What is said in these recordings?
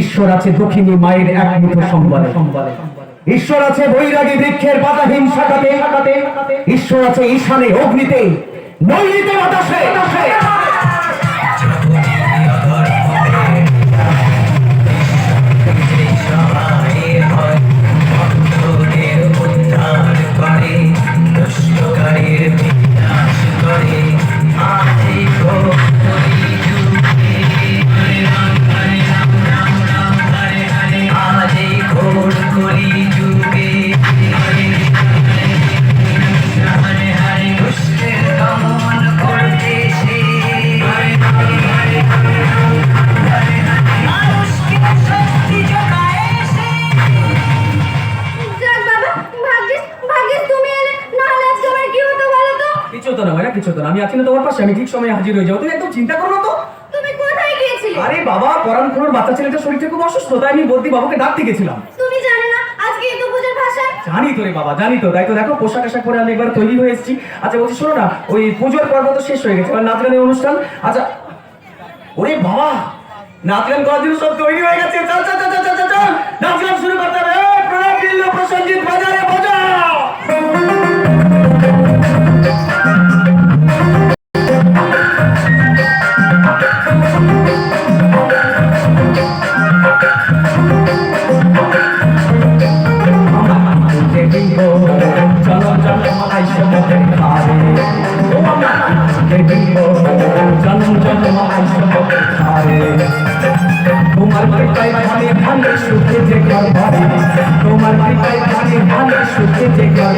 ঈশ্বর আছে দক্ষিণী মায়ের এক মুঠো সম্বলে। ঈশ্বর আছে বৈরাগী বৃক্ষের পাতাহীন শাখাতে ঈশ্বর আছে ঈশানে অগ্নিতে। নৈরিতে বাতাসে। তো কিছু তো না আমি আছি না তোমার পাশে আমি ঠিক সময়ে হাজির হয়ে যাব। তুমি একদম চিন্তা করো না তো। তুমি কোথায় গিয়েছিলে? আরে বাবা পরাণ খুনোর বাচ্চা ছেলেটার শরীরটা খুব অসুস্থ তাই আমি বলতি বাবাকে ডাকতে গেছিলাম। তুমি জানো না আজকে এই তো পূজার ভাষা? জানি তো রে বাবা জানি তো। তাই তো দেখো পোশাক আশাক পরে আমি একবার তৈরি হয়ে এসেছি। আচ্ছা বলছি শোনো না ওই পুজোর পর্ব তো শেষ হয়ে গেছে এবার নাচ গানের অনুষ্ঠান। আচ্ছা ওরে বাবা নাচ গান করার জন্য সব তৈরি হয়ে গেছে। চল চল চল চল চল, নাচ গান শুরু করতে হবে। প্রণব দিল্ল প্রসঞ্জিৎ বাজারে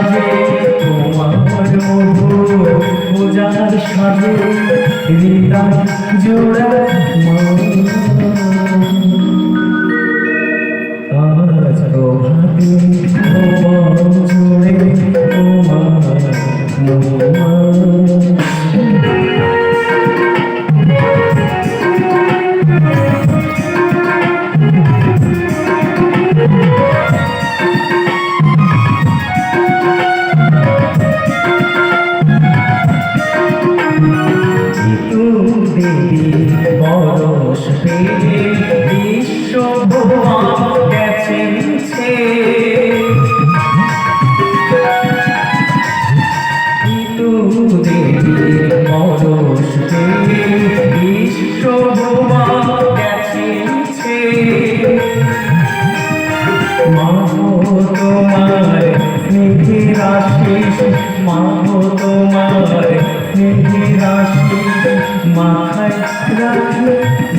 সাজে তোমার মধুর পূজার সাজে হৃদয় জোড়া মা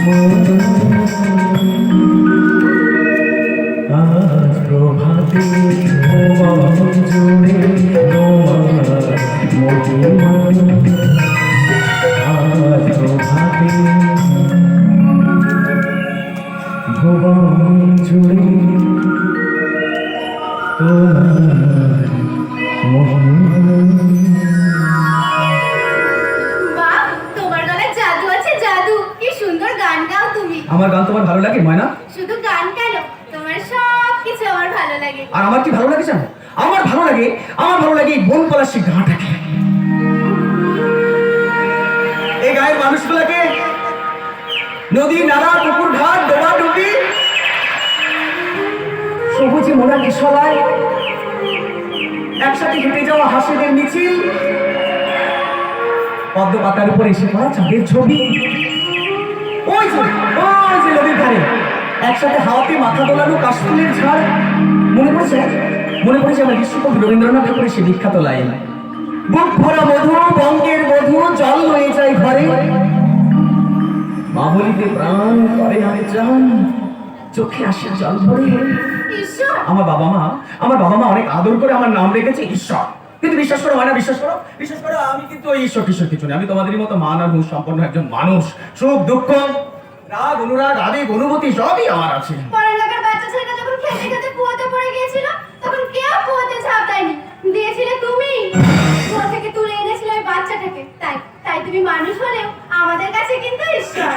মন আজ প্রভাতে ভুবন জুড়ে তোমার মহিমা আজ প্রভাতে ভুবন জুড়ে তোমার মহিমা আমার গান তোমার ভালো লাগে ময়না? শুধু গান কেন? তোমার সব কিছু আমার ভালো লাগে। আর আমার কি ভালো লাগে জানো? আমার ভালো লাগে আমার ভালো লাগে এই বন পলাশি গাঁটাকে এই গায়ের মানুষগুলোকে নদী নালা পুকুর ঘাট ডোবা ডুবি সবুজে মোড়া কিশলায় একসাথে হেঁটে যাওয়া হাসিদের মিছিল পদ্ম পাতার উপর এসে পড়া চাঁদের ছবি। ওই যে ওই যে নদীর ধারে। একসাথে হাওয়াতে মাথা দোলানো কাশফুলের ঝাড়। মনে পড়ছে? মনে পড়েছে আমার বিশ্বকবি রবীন্দ্রনাথ ঠাকুরের সে বিখ্যাত লাইন। বুক ভরা মধু বঙ্গের মধু জল হয়ে যায় ঘরে। মা বলিতে প্রাণ করে আমি চান। চোখে আসে জল ভরে। আমার বাবা মা আমার বাবা মা অনেক আদর করে আমার নাম রেখেছে ঈশ্বর। কিন্তু বিশ্বাস করো হয় না বিশ্বাস করো বিশ্বাস করো আমি কিন্তু ওই ঈশ্বর টিশ্বর কিছু নেই। আমি তোমাদেরই মতো মান আর সম্পন্ন একজন মানুষ। সুখ দুঃখ রাগ অনুরাগ আবেগ অনুভূতি সবই আমার আছে। পরের লোকের বাচ্চা ছেলেটা যখন খেতে খেতে কুয়োতে পড়ে গিয়েছিল তখন কেউ কুয়োতে ঝাঁপ দেয়নি। দিয়েছিলে তুমি। কুয়ো থেকে তুলে এনেছিলে ওই বাচ্চাটাকে। তাই তাই তুমি মানুষ হলেও আমাদের কাছে কিন্তু ঈশ্বর।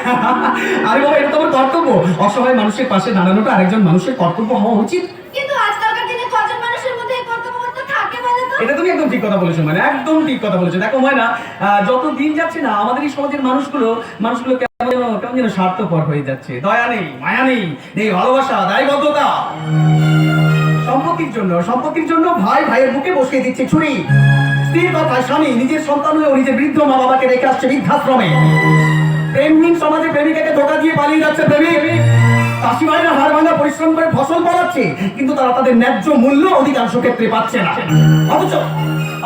আরে বাবা এটা তোমার কর্তব্য। অসহায় মানুষের পাশে দাঁড়ানোটা আরেকজন মানুষের কর্তব্য হওয়া উচিত কিন্তু আজকালকার দিনে কজন মানুষের মধ্যে এই কর্তব্যবোধ থাকে বলো তো এটা তুমি একদম ঠিক কথা বলেছ মানে একদম ঠিক কথা বলেছ। দেখো হয় না যত দিন যাচ্ছে না, আমাদের এই সমাজের মানুষগুলো মানুষগুলো কেমন কেমন যেন স্বার্থপর হয়ে যাচ্ছে। দয়া নেই, মায়া নেই নেই ভালোবাসা, দায়বদ্ধতা। সম্পত্তির জন্য সম্পত্তির জন্য ভাই ভাইয়ের বুকে বসিয়ে দিচ্ছে ছুরি। স্ত্রীর কথায় স্বামী, নিজের সন্তান হয়েও নিজের বৃদ্ধ মা বাবাকে রেখে আসছে বৃদ্ধাশ্রমে। প্রেমহীন সমাজে প্রেমিকাকে ধোকা দিয়ে পালিয়ে যাচ্ছে প্রেমিক চাষি ভাইরা হাড় ভাঙা, পরিশ্রম করে ফসল ফলাচ্ছে, কিন্তু তারা তাদের ন্যায্য মূল্য অধিকাংশ ক্ষেত্রে পাচ্ছে না। অথচ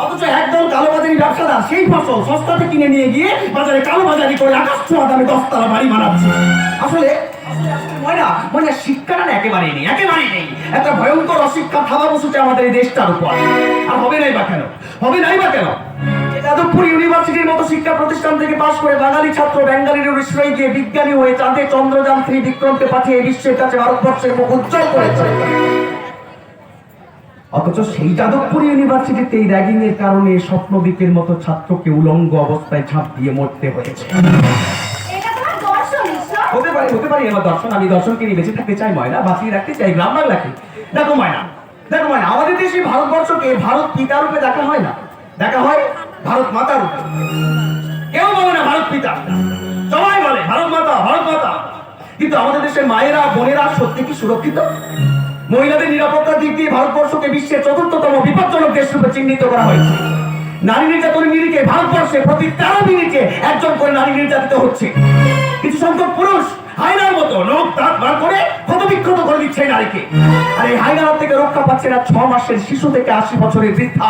অথচ একদল কালোবাজারি ব্যবসাদার সেই ফসল সস্তাতে কিনে নিয়ে গিয়ে বাজারে কালোবাজারি করে আকাশ ছোঁয়া দামে দশতলা বাড়ি বানাচ্ছে। আসলে শিক্ষাটা একেবারেই নেই নেই। ভয়ঙ্কর অশিক্ষা আমাদের এই আর হবে কেন? হবে যাদবপুর ইউনিভার্সিটির মতো শিক্ষা প্রতিষ্ঠান থেকে পাশ করে বাঙালি ছাত্র বিজ্ঞানী হয়ে চাঁদে চন্দ্রযান থ্রি বিক্রমকে পাঠিয়ে বিশ্বের কাছে ভারতবর্ষের মুখ উজ্জ্বল করেছে অথচ সেই যাদবপুর ইউনিভার্সিটিতে এই র্যাগিং এর কারণে স্বপ্নদীপের মতো ছাত্রকে উলঙ্গ অবস্থায় ঝাঁপ দিয়ে মরতে হয়েছে। হতে পারে হতে পারে আমার দর্শন। আমি দর্শনকে নিয়ে বেঁচে থাকতে চাই ময়না। বাঁচিয়ে রাখতে চাই গ্রাম বাংলাকে। দেখো ময়না। দেখো ময়না। আমাদের দেশে ভারতবর্ষকে ভারত পিতা রূপে দেখা হয় না। দেখা হয় ভারত মাতা রূপে। কেউ বলে না ভারত পিতা। সবাই বলে ভারত মাতা ভারত মাতা। কিন্তু আমাদের দেশের মায়েরা বোনেরা সত্যি কি সুরক্ষিত? মহিলাদের নিরাপত্তার দিক দিয়ে ভারতবর্ষকে বিশ্বের চতুর্থতম বিপজ্জনক দেশ রূপে চিহ্নিত করা হয়েছে। নারী নির্যাতনের নিরিখে ভারতবর্ষে প্রতি তেরো মিনিটে একজন করে নারী নির্যাতিত হচ্ছে। কিছু সংখ্যক পুরুষ হায়নার মতো লোক দাঁত বার করে ক্ষতবিক্ষত করে দিচ্ছে নারীকে। আর এই হায়নার থেকে রক্ষা পাচ্ছে না ছ মাসের শিশু থেকে আশি বছরের বৃদ্ধা।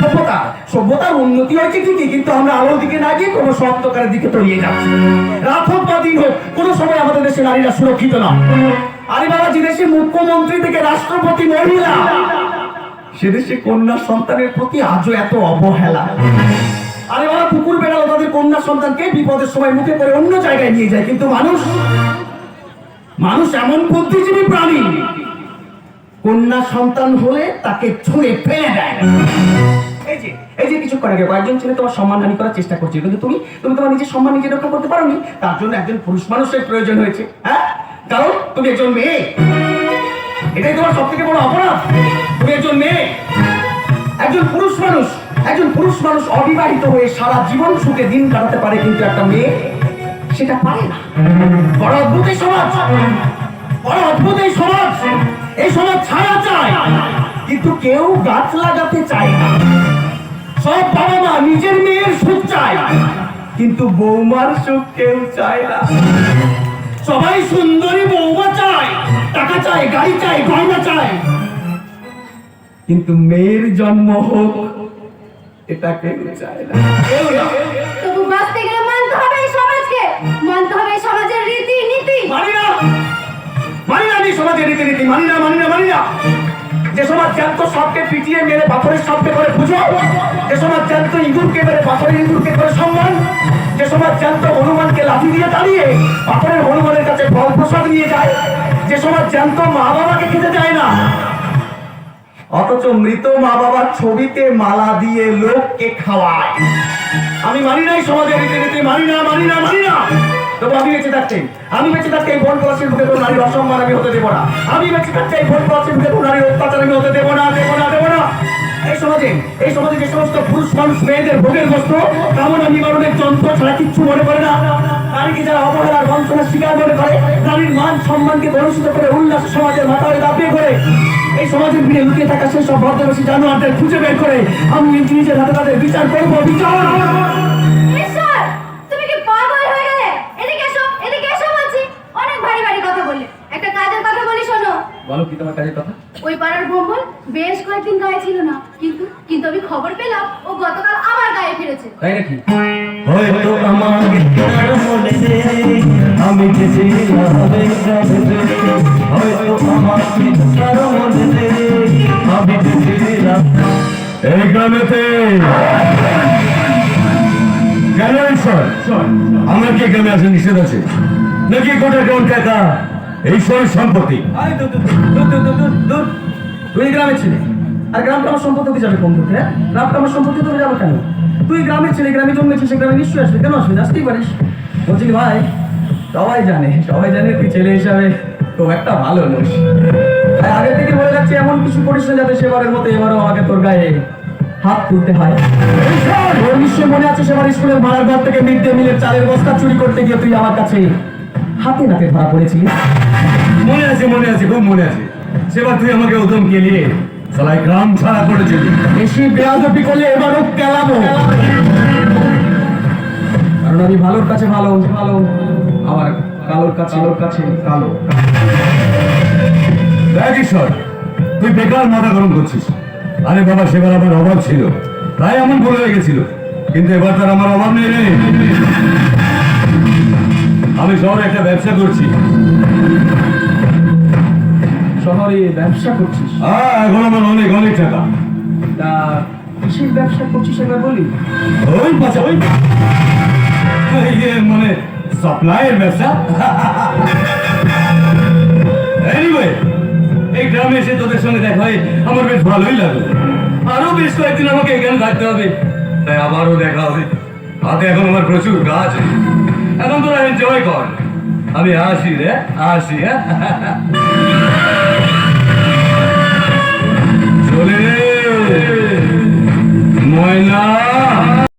সভ্যতা, সভ্যতার উন্নতি হয়েছে ঠিকই, কিন্তু আমরা আলোর দিকে না গিয়ে কোনো অন্ধকারের দিকে তলিয়ে যাচ্ছি। রাত হোক বা দিন হোক, কোনো সময় আমাদের দেশে নারীরা সুরক্ষিত না। আরে বাবা, যে মুখ্যমন্ত্রী থেকে রাষ্ট্রপতি মহিলা, সে দেশে কন্যা সন্তানের প্রতি আজও এত অবহেলা। আরে বাবা কুকুর বেড়াল তাদের কন্যা সন্তানকে বিপদের সময় মুখে করে অন্য জায়গায় নিয়ে যায়, কিন্তু মানুষ মানুষ এমন বুদ্ধিজীবী প্রাণী, কন্যা সন্তান হলে তাকে ছুঁড়ে ফেলে দেয়। এই যে এই যে কিছুক্ষণ আগে কয়েকজন ছেলে তোমার সম্মানহানি করার চেষ্টা করছে কিন্তু তুমি তুমি তোমার নিজের সম্মান নিজে রক্ষা করতে পারোনি, তার জন্য একজন পুরুষ মানুষের প্রয়োজন হয়েছে হ্যাঁ? কারণ তুমি একজন মেয়ে। এটাই তোমার সব থেকে বড় অপরাধ। তুমি একজন মেয়ে। একজন পুরুষ মানুষ, একজন পুরুষ মানুষ অবিবাহিত হয়ে সারা জীবন সুখে দিন কাটাতে পারে কিন্তু একটা মেয়ে সেটা পারে না। বড় অদ্ভুত এই সমাজ। বড় অদ্ভুত এই সমাজ। এই সমাজ ছাড়া চায় কিন্তু কেউ গাছ লাগাতে চায় না। সব বাবা মা নিজের মেয়ের সুখ চায়। কিন্তু বৌমার সুখ কেউ চায় না। সবাই সুন্দরী বৌমা চায় টাকা চায় গাড়ি চায় গয়না চায়। কিন্তু মেয়ের জন্ম হোক এটা কেউ চায় না। কেউ না। তবু বাঁচতে গেলে মানতে হবে এই সমাজকে। মানতে হবে এই সমাজের রীতি নীতি মানি না। মানি না আমি সমাজের রীতিনীতি। মানি না মানি না মানি না। যে সমাজ জ্যান্ত সবকে পিটিয়ে মেরে পাথরের সবকে করে পুজো যে সমাজ জ্যান্ত ইঁদুরকে মেরে পাথরের ইঁদুরকে করে সম্মান। যে সমাজ জ্যান্ত হনুমানকে লাঠি দিয়ে দাঁড়িয়ে পাথরের হনুমানের কাছে ফল প্রসাদ নিয়ে যায়, যে সমাজ জ্যান্ত মা বাবাকে খেতে যায় না। অথচ মৃত মা বাবার ছবিতে মালা দিয়ে লোককে খাওয়ায়। আমি মানি না এই সমাজের রীতিনীতি, মানি না মানি না মানি না। তবু আমি বেঁচে থাকতে, আমি বেঁচে থাকতে এই ভোট পলাশের বুকে কোনো নারীর অসম্মান আমি হতে দেবো না। আমি বেঁচে থাকতে এই ভোট পলাশের বুকে কোনো নারীর অত্যাচার আমি হতে দেবো না দেবো না সমাজে এই সমাজে যে সমস্ত পুরুষ মানুষ মেয়েদের ভোগের বস্ত্র কামনা নিবারণের যন্ত্র ছাড়া কিচ্ছু মনে করে না। নারীকে যারা অবহেলার বঞ্চনার শিকার মনে করে নারীর মান সম্মানকে কলুষিত করে উল্লাস সমাজের মাথায় দাপিয়ে করে এই সমাজের ভিড়ে লুকিয়ে থাকা সেই সব ভদ্রবেশী জানোয়ারদের খুঁজে বের করে আমি নিজে নিজের হাতে তাদের বিচার করব বিচার! ঈশ্বর তুমি কি পাগল হয়ে গেলে? এদিকে এসো এদিকে এসো বলছি। অনেক ভারী ভারী কথা বললে। একটা কাজের কথা বলি শোনো। বলো কি তোমার কাজের কথা? ওই পাড়ার ভ্রমণ বেশ কয়েকদিন গায়ে ছিল না কিন্তু কিন্তু আমি খবর পেলাম ও গতকাল আবার গায়ে গায়ে ফিরেছে তাই নাকি? হয়তো আমাকে তার মনে আমি গেছিলাম। হয়তো আমাকে তার মনে আমি গেছিলাম। এই গ্রামেতে আমার কি গ্রামে আসা নিষেধ আছে? নাকি গোটা কোন টাকা ঈশ্বরের সম্পত্তি। তুই গ্রামের ছেলে। আর গ্রামটা আমার সম্পত্তি যাবে কোন থেকে হ্যাঁ? গ্রামটা আমার সম্পত্তি হতে যাবে কেন? তুই গ্রামে ছেলে, গ্রামে জন্মেছিস, সে গ্রামে নিশ্চয়ই আসবে। কেন আসবি? আসতেই পারিস বলছি ভাই, সবাই জানে সবাই জানে তুই ছেলে হিসাবে তো একটা ভালো লোক তাই আগে থেকে বলে যাচ্ছে এমন কিছু করিস না যাতে সেবারের মতো এবারও আমাকে তোর গায়ে হাত তুলতে হয়। তোর নিশ্চয় মনে আছে সেবার স্কুলের ভাড়ার ঘর থেকে মিড ডে মিলের চালের বস্তা চুরি করতে গিয়ে তুই আমার কাছে হাতে নাতে ধরা পড়েছিলি? মনে আছে মনে আছে, খুব মনে আছে। সেবার তুই আমাকে উদম কেলিয়ে সবাই গ্রাম ছাড়া করেছিলি বেশি বেয়াদবি করলে এবারও কেলাবো। কারণ আমি ভালোর কাছে ভালো ভালো। আমার কালোর কাছে কালোর কাছে কালো। দেখ তুই বেকার মাথা গরম করছিস। আরে বাবা, সেবার আমার অভাব ছিল। তাই এমন ভুল হয়ে গেছিল। কিন্তু এবার তার আমার অভাব নেই রে। আমি শহরে একটা ব্যবসা করছি। শহরে ব্যবসা করছিস? হ্যাঁ এখন আমার অনেক অনেক টাকা। তা কিসের ব্যবসা করছিস এবার বলি? ওই পাশা ওই মানে সাপ্লাইয়ের ব্যবসা। এনিওয়ে এই গ্রামে এসে তোদের সঙ্গে দেখা হয়ে আমার বেশ ভালোই লাগল। আরও বেশ কয়েকদিন আমাকে এখানে থাকতে হবে। তাই আবারও দেখা হবে। হাতে এখন আমার প্রচুর কাজ। এখন তোরা এনজয় কর। আমি আসি রে আসি হ্যাঁ? ময়না